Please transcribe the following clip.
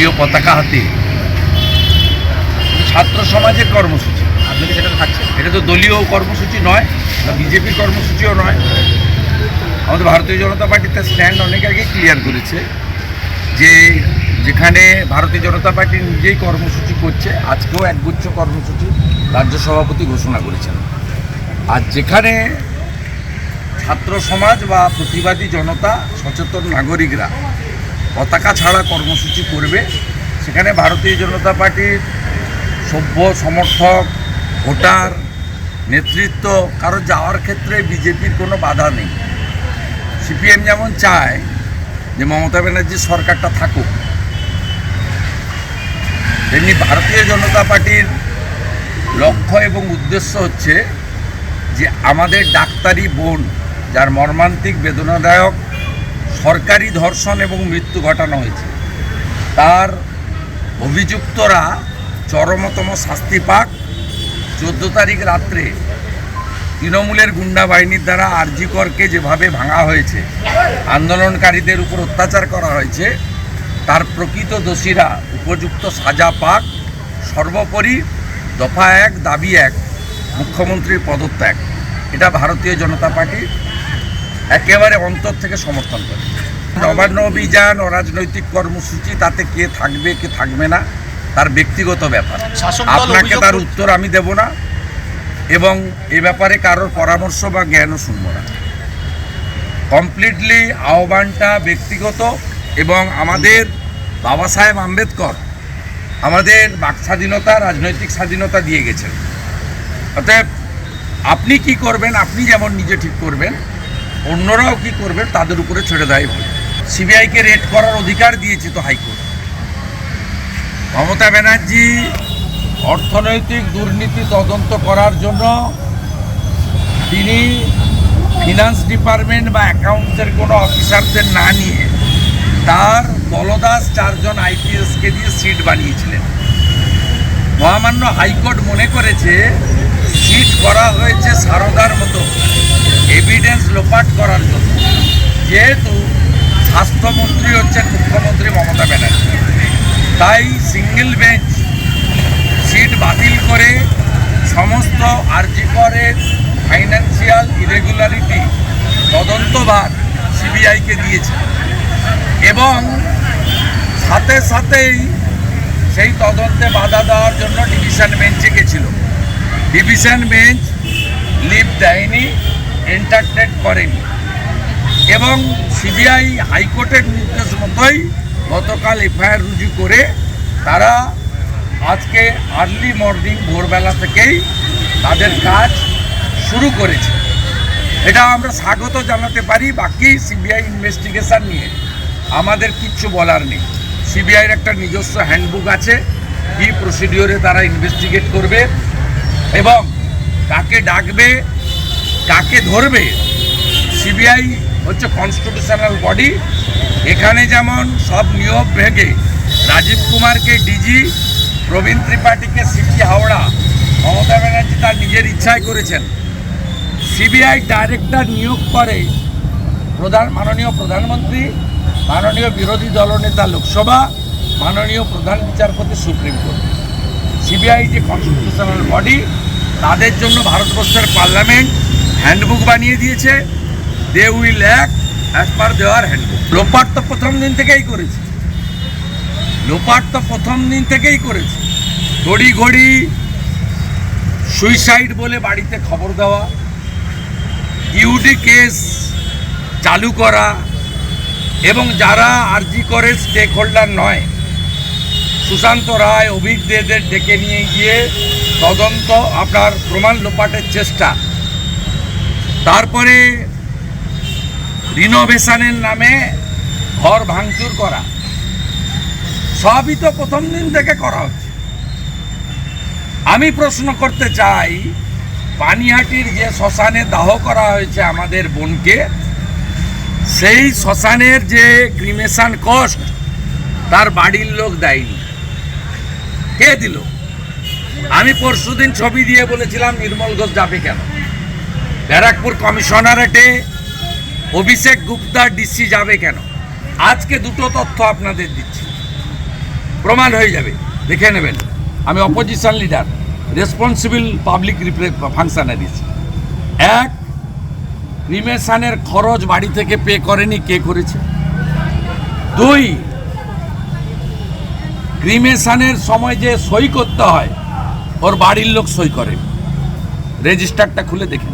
দলীয় পতাকা হাতে। ছাত্র সমাজের কর্মসূচি। আপনি কি সেটা থাকছেন? এটা তো দলীয় কর্মসূচি নয় বা বিজেপির কর্মসূচিও নয়। আমাদের ভারতীয় জনতা পার্টি তার স্ট্যান্ড অনেক আগে ক্লিয়ার করেছে যে যেখানে ভারতীয় জনতা পার্টি নিজেই কর্মসূচি করছে আজকেও একগুচ্ছ কর্মসূচি রাজ্য সভাপতি ঘোষণা করেছেন। আর যেখানে ছাত্র সমাজ বা প্রতিবাদী জনতা সচেতন নাগরিকরা পতাকা ছাড়া কর্মসূচি করবে। সেখানে ভারতীয় জনতা পার্টির সভ্য সমর্থক, ভোটার, নেতৃত্ব, কারও যাওয়ার ক্ষেত্রে বিজেপির কোনো বাধা নেই। সিপিএম যেমন চায় যে মমতা ব্যানার্জির সরকারটা থাকুক, তেমনি ভারতীয় জনতা পার্টির লক্ষ্য এবং উদ্দেশ্য হচ্ছে যে আমাদের ডাক্তারি বোন, যার মর্মান্তিক বেদনাদায়ক সরকারি ধর্ষণ এবং মৃত্যু ঘটানো হয়েছে। তার অভিযুক্তরা চরমতম শাস্তি পাক। চোদ্দ তারিখ রাত্রে তৃণমূলের গুন্ডা বাহিনীর দ্বারা আরজিকরকে যেভাবে ভাঙা হয়েছে, আন্দোলনকারীদের উপর অত্যাচার করা হয়েছে, তার প্রকৃত দোষীরা উপযুক্ত সাজা পাক। সর্বোপরি দফা এক, দাবি এক, মুখ্যমন্ত্রীর পদত্যাগ। এটা ভারতীয় জনতা পার্টি একেবারে অন্তর থেকে সমর্থন করে। নবান্ন অভিযান অরাজনৈতিক কর্মসূচি তাতে কে থাকবে কে থাকবে না তার ব্যক্তিগত ব্যাপার। আপনাকে তার উত্তর আমি দেব না এবং এ ব্যাপারে কারোর পরামর্শ বা জ্ঞানও শুনব না। কমপ্লিটলি আহ্বানটা ব্যক্তিগত এবং আমাদের বাবা সাহেব আম্বেদকর আমাদের বাক স্বাধীনতা রাজনৈতিক স্বাধীনতা দিয়ে গেছেন। অতএব আপনি কি করবেন আপনি যেমন নিজে ঠিক করবেন অন্যরাও কি করবেন তাদের উপরে ছেড়ে দেয় ভালো। সিবিআইকে রেড করার অধিকার দিয়েছে তো হাইকোর্ট। মমতা ব্যানার্জি অর্থনৈতিক দুর্নীতি তদন্ত করার জন্য তিনি ফিনান্স ডিপার্টমেন্ট বা অ্যাকাউন্টসের কোনো অফিসারদের না নিয়ে তার দলদাস চারজন আইপিএসকে দিয়ে সিট বানিয়েছিলেন। মহামান্য হাইকোর্ট মনে করেছে, সিট করা হয়েছে সারদার মতো। এভিডেন্স লোপাট করার জন্য যেহেতু স্বাস্থ্যমন্ত্রী হচ্ছেন মুখ্যমন্ত্রী মমতা ব্যানার্জি। তাই সিঙ্গেল বেঞ্চ সিট বাতিল করে সমস্ত আরজিকরের ফাইন্যান্সিয়াল ইরেগুলারিটি তদন্তভার সিবিআইকে দিয়েছে এবং সাথে সাথেই সেই তদন্তে বাধা দেওয়ার জন্য ডিভিশন বেঞ্চে গেছিল। ডিভিশন বেঞ্চ লিভ দেয়নি। এন্টারটেন করেনি। এবং সিবিআই হাইকোর্টের নির্দেশ মতোই গতকাল এফআইআর রুজু করে তারা আজকে আর্লি মর্নিং ভোরবেলা থেকেই তাদের কাজ শুরু করেছে। এটা আমরা স্বাগত জানাতে পারি, বাকি সিবিআই ইনভেস্টিগেশন নিয়ে। আমাদের কিচ্ছু বলার নেই। সিবিআইয়ের একটা নিজস্ব হ্যান্ডবুক আছে, কি প্রসিডিওরে তারা ইনভেস্টিগেট করবে এবং কাকে ডাকবে কাকে ধরবে? সিবিআই হচ্ছে কনস্টিটিউশনাল বডি এখানে যেমন সব নিয়োগ ভেঙে রাজীব কুমারকে ডিজি প্রবীণ ত্রিপাঠীকে সিপি হাওড়া, মমতা ব্যানার্জি তার নিজের ইচ্ছায় করেছেন। সিবিআই ডাইরেক্টর নিয়োগ করে প্রধান, মাননীয় প্রধানমন্ত্রী, মাননীয় বিরোধী দলনেতা লোকসভা, মাননীয় প্রধান বিচারপতি সুপ্রিম কোর্ট। সিবিআই যে কনস্টিটিউশনাল বডি তাদের জন্য ভারতবর্ষের পার্লামেন্ট হ্যান্ডবুক বানিয়ে দিয়েছে। They will act as per দেওয়ার হ্যান্ডবুক লোপাট তো প্রথম দিন থেকেই করেছে। লোপাট তো প্রথম দিন থেকেই করেছে। ঘড়ি ঘড়ি সুইসাইড বলে বাড়িতে খবর দেওয়া ইউডি কেস চালু করা, এবং যারা আরজি করে স্টেক হোল্ডার নয়, সুশান্ত রায়, অভিজ্ঞদের ডেকে নিয়ে গিয়ে তদন্ত আপনার প্রমাণ লোপাটের চেষ্টা। তারপরে রিনোভেশনের নামে ঘর ভাঙচুর করা। সবই তো প্রথম দিন থেকে করা হচ্ছে। আমি প্রশ্ন করতে চাই, পানিহাটির যে শ্মশানে দাহ করা হয়েছে আমাদের বোনকে, সেই শ্মশানের যে ক্রিমেশন কস্ট তার বাড়ির লোক দেয়নি। কে দিল? আমি পরশুদিন ছবি দিয়ে বলেছিলাম, নির্মল ঘোষ যাবে কেন? ব্যারাকপুর কমিশনারেটে অভিষেক গুপ্তা ডিসি যাবে কেন? আজকে দুটো তথ্য আপনাদের দিচ্ছি। প্রমাণ হয়ে যাবে, দেখে নেবেন। আমি opposition leader responsible public functionaries এক ক্রিমেশনের খরচ বাড়ি থেকে পে করেনি, কে করেছে? দুই ক্রিমেশনের সময় যে সই করতে হয়, ওর বাড়ির লোক সই করে। রেজিস্টারটা খুলে দেখে